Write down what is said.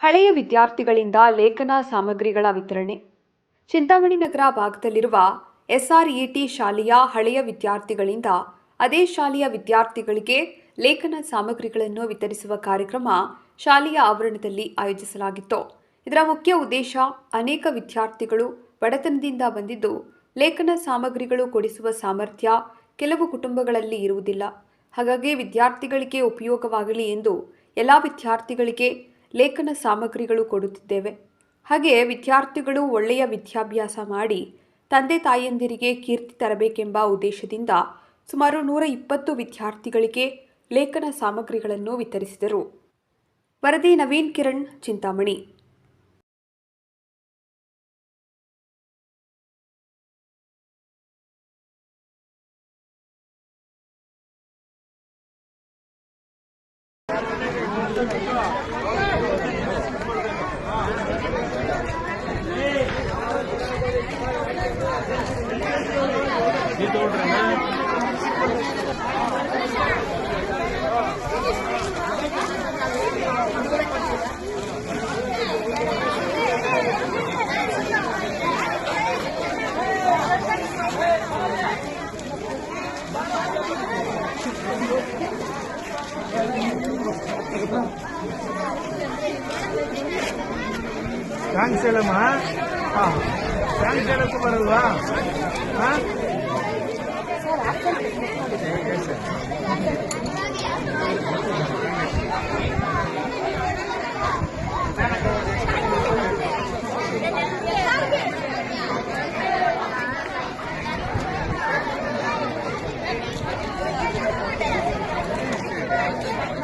ಹಳೆಯ ವಿದ್ಯಾರ್ಥಿಗಳಿಂದ ಲೇಖನ ಸಾಮಗ್ರಿಗಳ ವಿತರಣೆ. ಚಿಂತಾಮಣಿ ನಗರ ಭಾಗದಲ್ಲಿರುವ ಎಸ್ಆರ್ಇಟಿ ಶಾಲೆಯ ಹಳೆಯ ವಿದ್ಯಾರ್ಥಿಗಳಿಂದ ಅದೇ ಶಾಲೆಯ ವಿದ್ಯಾರ್ಥಿಗಳಿಗೆ ಲೇಖನ ಸಾಮಗ್ರಿಗಳನ್ನು ವಿತರಿಸುವ ಕಾರ್ಯಕ್ರಮ ಶಾಲೆಯ ಆವರಣದಲ್ಲಿ ಆಯೋಜಿಸಲಾಗಿತ್ತು. ಇದರ ಮುಖ್ಯ ಉದ್ದೇಶ ಅನೇಕ ವಿದ್ಯಾರ್ಥಿಗಳು ಬಡತನದಿಂದ ಬಂದಿದ್ದು ಲೇಖನ ಸಾಮಗ್ರಿಗಳು ಕೊಡಿಸುವ ಸಾಮರ್ಥ್ಯ ಕೆಲವು ಕುಟುಂಬಗಳಲ್ಲಿ ಇರುವುದಿಲ್ಲ. ಹಾಗಾಗಿ ವಿದ್ಯಾರ್ಥಿಗಳಿಗೆ ಉಪಯೋಗವಾಗಲಿ ಎಂದು ಎಲ್ಲ ವಿದ್ಯಾರ್ಥಿಗಳಿಗೆ ಲೇಖನ ಸಾಮಗ್ರಿಗಳು ಕೊಡುತ್ತಿದ್ದೇವೆ. ಹಾಗೆ ವಿದ್ಯಾರ್ಥಿಗಳು ಒಳ್ಳೆಯ ವಿದ್ಯಾಭ್ಯಾಸ ಮಾಡಿ ತಂದೆ ತಾಯಿಯಂದಿರಿಗೆ ಕೀರ್ತಿ ತರಬೇಕೆಂಬ ಉದ್ದೇಶದಿಂದ ಸುಮಾರು ನೂರ ಇಪ್ಪತ್ತು ವಿದ್ಯಾರ್ಥಿಗಳಿಗೆ ಲೇಖನ ಸಾಮಗ್ರಿಗಳನ್ನು ವಿತರಿಸಿದರು. ವರದಿ ನವೀನ್ ಕಿರಣ್, ಚಿಂತಾಮಣಿ. வச்சு தோல்றேங்க தேங்க்ஸ் சேலமா தேங்க்ஸ் சேலத்துக்கு வரல்வா